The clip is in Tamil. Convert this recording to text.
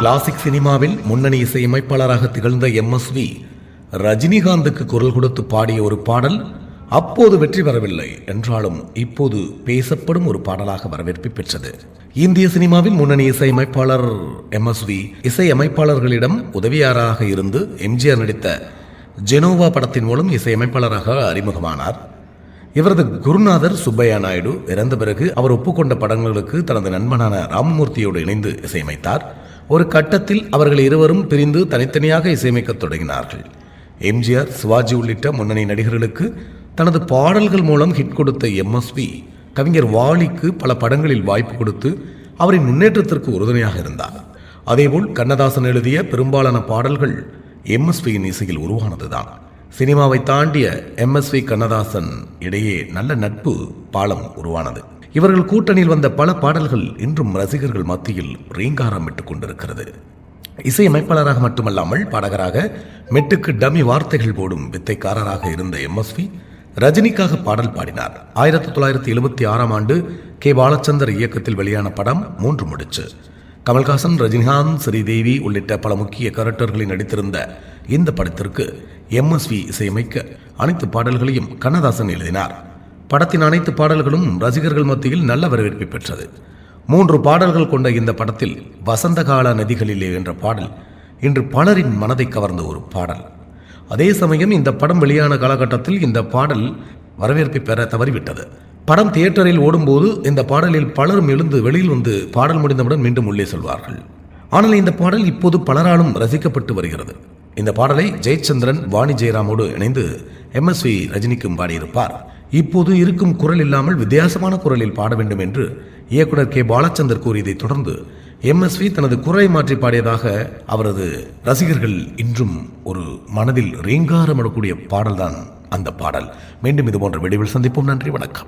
கிளாசிக் சினிமாவில் முன்னணி இசையமைப்பாளராக திகழ்ந்த எம்எஸ்வி ரஜினிகாந்துக்கு குரல் கொடுத்து பாடிய ஒரு பாடல் அப்போது வெற்றி பெறவில்லை என்றாலும் இப்போது பேசப்படும் ஒரு பாடலாக வரவேற்பு பெற்றது. இந்திய சினிமாவில் முன்னணி இசையமைப்பாளர் எம்எஸ்வி இசையமைப்பாளர்களிடம் உதவியாளராக இருந்து எம்ஜிஆர் நடித்த ஜெனோவா படத்தின் மூலம் இசையமைப்பாளராக அறிமுகமானார். இவரது குருநாதர் சுப்பையா நாயுடு இறந்த பிறகு அவர் ஒப்புக்கொண்ட படங்களுக்கு தனது நண்பனான ராமமூர்த்தியோடு இணைந்து இசையமைத்தார். ஒரு கட்டத்தில் அவர்கள் இருவரும் பிரிந்து தனித்தனியாக இசையமைக்கத் தொடங்கினார்கள். எம்ஜிஆர் சிவாஜி உள்ளிட்ட முன்னணி நடிகர்களுக்கு தனது பாடல்கள் மூலம் ஹிட் கொடுத்த எம்எஸ்வி கவிஞர் வாலிக்கு பல படங்களில் வாய்ப்பு கொடுத்து அவரின் முன்னேற்றத்திற்கு உறுதுணையாக இருந்தார். அதேபோல் கண்ணதாசன் எழுதிய பெரும்பாலான பாடல்கள் எம்எஸ்வியின் இசையில் உருவானதுதான். சினிமாவை தாண்டிய எம்எஸ்வி கண்ணதாசன் இடையே நல்ல நட்பு பாலம் உருவானது. இவர்கள் கூட்டணியில் வந்த பல பாடல்கள் இன்றும் ரசிகர்கள் மத்தியில் ரீங்காரமிட்டுக் கொண்டிருக்கிறது. இசையமைப்பாளராக மட்டுமல்லாமல் பாடகராக மெட்டுக்கு டமி வார்த்தைகள் போடும் வித்தைக்காரராக இருந்த எம்எஸ்வி ரஜினிக்காக பாடல் பாடினார். ஆயிரத்தி தொள்ளாயிரத்தி எழுபத்தி ஆறாம் ஆண்டு கே பாலச்சந்தர் இயக்கத்தில் வெளியான படம் மூன்று முடிச்சு. கமல்ஹாசன் ரஜினிகாந்த் ஸ்ரீதேவி உள்ளிட்ட பல முக்கிய கேரக்டர்களில் நடித்திருந்த இந்த படத்திற்கு எம்எஸ்வி இசையமைக்க அனைத்து பாடல்களையும் கண்ணதாசன் எழுதினார். படத்தின் அனைத்து பாடல்களும் ரசிகர்கள் மத்தியில் நல்ல வரவேற்பை பெற்றது. மூன்று பாடல்கள் கொண்ட இந்த படத்தில் வசந்தகால நதிகளிலே என்ற பாடல் இன்று பலரின் மனதை கவர்ந்த ஒரு பாடல். அதே சமயம் இந்த படம் வெளியான காலகட்டத்தில் இந்த பாடல் வரவேற்பை பெற தவறிவிட்டது. படம் தியேட்டரில் ஓடும்போது இந்த பாடலில் பலரும் எழுந்து வெளியில் வந்து பாடல் முடிந்தவுடன் மீண்டும் உள்ளே செல்வார்கள். ஆனால் இந்த பாடல் இப்போது பலராலும் ரசிக்கப்பட்டு வருகிறது. இந்த பாடலை ஜெயச்சந்திரன் வாணி ஜெயராமோடு இணைந்து எம்எஸ்வி ரஜினிக்கும் பாடியிருப்பார். இப்போது இருக்கும் குரல் இல்லாமல் வித்தியாசமான குரலில் பாட வேண்டும் என்று இயக்குனர் கே. பாலச்சந்தர் கூறியதைத் தொடர்ந்து எம்எஸ்வி தனது குரலை மாற்றி பாடியதாக அவரது ரசிகர்கள் இன்றும் ஒரு மனதில் ரீங்காரமிடக்கூடிய பாடல்தான் அந்த பாடல். மீண்டும் இது போன்ற விடிவில் சந்திப்போம். நன்றி. வணக்கம்.